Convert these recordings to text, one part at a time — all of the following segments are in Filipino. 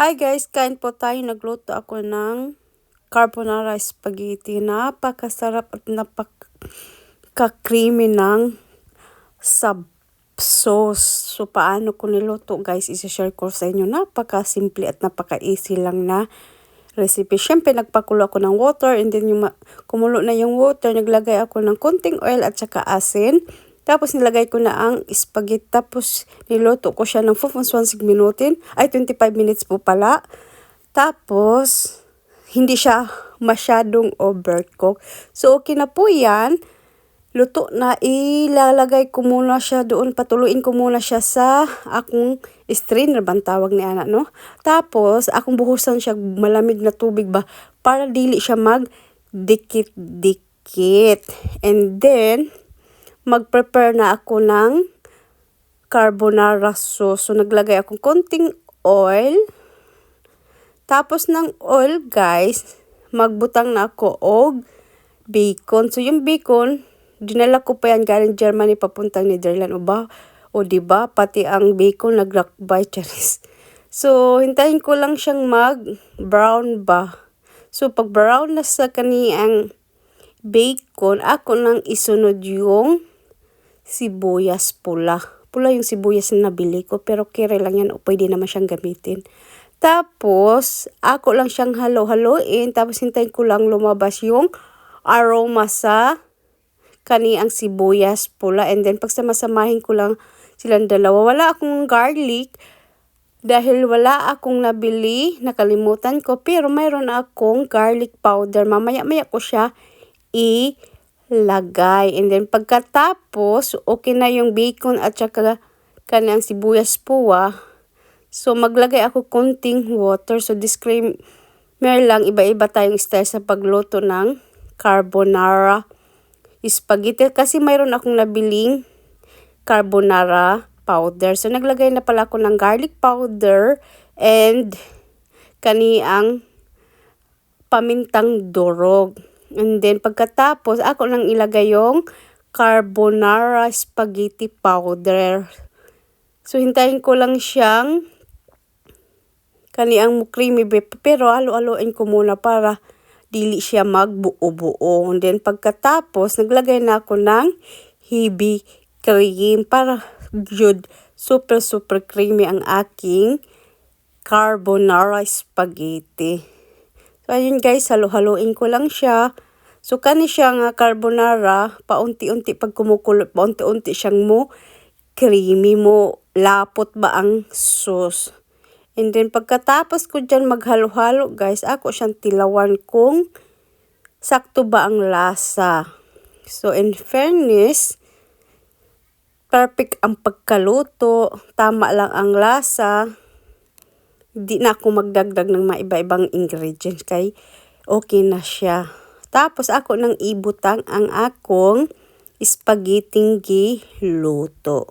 Hi guys, kain po tayo. Nagluto ako ng carbonara spaghetti. Napakasarap at napaka-creamy ng sub sauce. So, paano ko niluto guys, isa-share ko sa inyo. Napaka-simple at napaka-easy lang na recipe. Siyempre, nagpakulo ako ng water and then yung kumulo na yung water, naglagay ako ng konting oil at saka asin. Tapos nilagay ko na ang spaghetti. Tapos niluto ko siya ng 4.1 minutin. Ay, 25 minutes po pala. Tapos, hindi siya masyadong overcook. So, okay na po yan. Luto na. Ilalagay ko muna siya doon. Patuluin ko muna siya sa akong strainer bang tawag ni anak, no? Tapos, akong buhusan siya malamig na tubig ba para dili siya mag dikit-dikit. And then, mag-prepare na ako ng carbonara sauce. So, naglagay ako konting oil. Tapos ng oil, guys, magbutang na ako og bacon. So, yung bacon, dinala ko pa yan galing Germany papuntang Netherlands. O ba? O ba Pati ang bacon nagrakbay, charis. So, hintayin ko lang siyang mag-brown ba. So, pag brown na sa kaniyang bacon, ako nang isunod yung sibuyas pula. Pula yung sibuyas na nabili ko, pero kere lang yan o pwede naman siyang gamitin. Tapos, ako lang siyang halo-haloin, tapos hintayin ko lang lumabas yung aroma sa kaniang sibuyas pula. And then, pagsamasamahin ko lang silang dalawa. Wala akong garlic, dahil wala akong nabili, nakalimutan ko, pero mayroon akong garlic powder. Mamaya-maya ko siya i- lagay. And then pagkatapos, okay na yung bacon at saka kanyang sibuyas po ah. So maglagay ako konting water. So disclaimer lang, iba-iba tayong style sa pagluto ng carbonara spaghetti. Kasi mayroon akong nabiling carbonara powder. So naglagay na pala ako ng garlic powder and kaniang pamintang durog. And then, pagkatapos, ako lang ilagay yung carbonara spaghetti powder. So, hintayin ko lang siyang kaniang creamy beef. Pero, alo-aloin ko muna para dili siya magbuo-buo. And then, pagkatapos, naglagay na ako ng heavy cream para good, super, super creamy ang aking carbonara spaghetti. So, ayun guys, halo-haloin ko lang siya. So, kani siya nga carbonara, paunti-unti pag kumukulo, paunti-unti siyang mo creamy mo, lapot ba ang sauce. And then, pagkatapos ko dyan maghalo-halo, guys, ako siyang tilawan kung sakto ba ang lasa. So, in fairness, perfect ang pagkaluto, tama lang ang lasa di na ako magdagdag ng mga iba-ibang ingredients kay okay na siya. Tapos ako nang ibutang ang akong spaghetti giluto.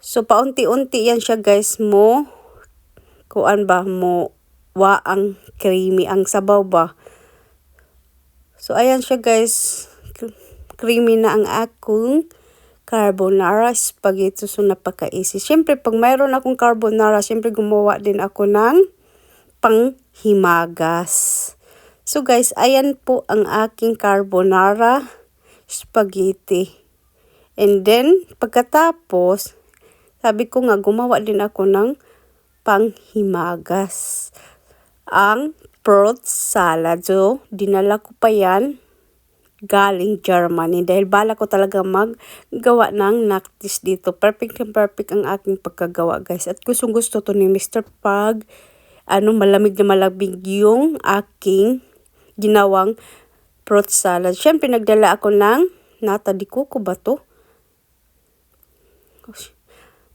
So paunti-unti yan siya guys mo kuan ba mo wa ang creamy ang sabaw ba. So ayan siya guys creamy na ang akong carbonara spaghetti. So, napaka-easy. Siyempre, pag mayroon akong carbonara, siyempre gumawa din ako ng panghimagas. So, guys, ayan po ang aking carbonara spaghetti. And then, pagkatapos, sabi ko nga, gumawa din ako ng panghimagas. Ang fruit salad. So, dinala ko pa yan galing Germany dahil bala ko talaga maggawa ng naktis dito. Perfect and perfect ang aking pagkagawa guys. At gustong gusto to ni Mr. Pag ano malamig na malamig yung aking ginawang fruit salad. Siyempre nagdala ako ng nata di kuko ba to?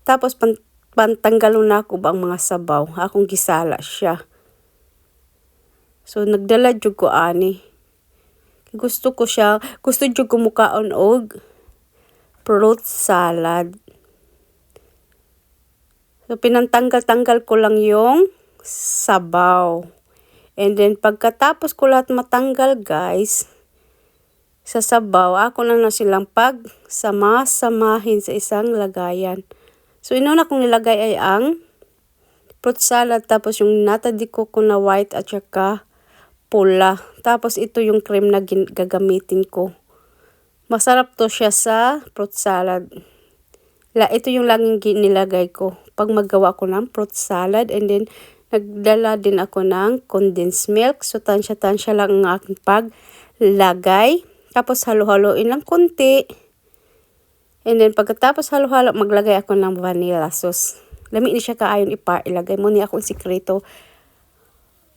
Tapos pan pantanggalon na ako ba ang mga sabaw. Akong gisala siya. So nagdala jud ko ani gusto ko siya, gusto jud ko mukaon og fruit salad. So, pinantanggal-tanggal ko lang yung sabaw. And then, pagkatapos ko lahat matanggal, guys, sa sabaw, ako na na silang pagsama-samahin sa isang lagayan. So, inuna kong nilagay ay ang fruit salad. Tapos yung nata di coco na white at saka pula. Tapos ito yung cream na gagamitin ko. Masarap to siya sa fruit salad. La, ito yung laging nilagay ko pag magawa ko ng fruit salad. And then, nagdala din ako ng condensed milk. So, tansya-tansya lang ang aking paglagay. Tapos, halo-haloin lang konti. And then, pagkatapos halo-halo, maglagay ako ng vanilla sauce. Lami ni siya kaayon ipa, ilagay mo ni akong sikreto.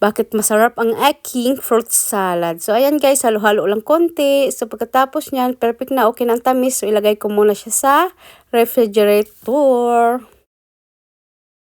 Bakit masarap ang aking fruit salad. So, ayan guys, halo-halo lang konti. So, pagkatapos niyan, perfect na, okay na ang tamis. So, ilagay ko muna siya sa refrigerator.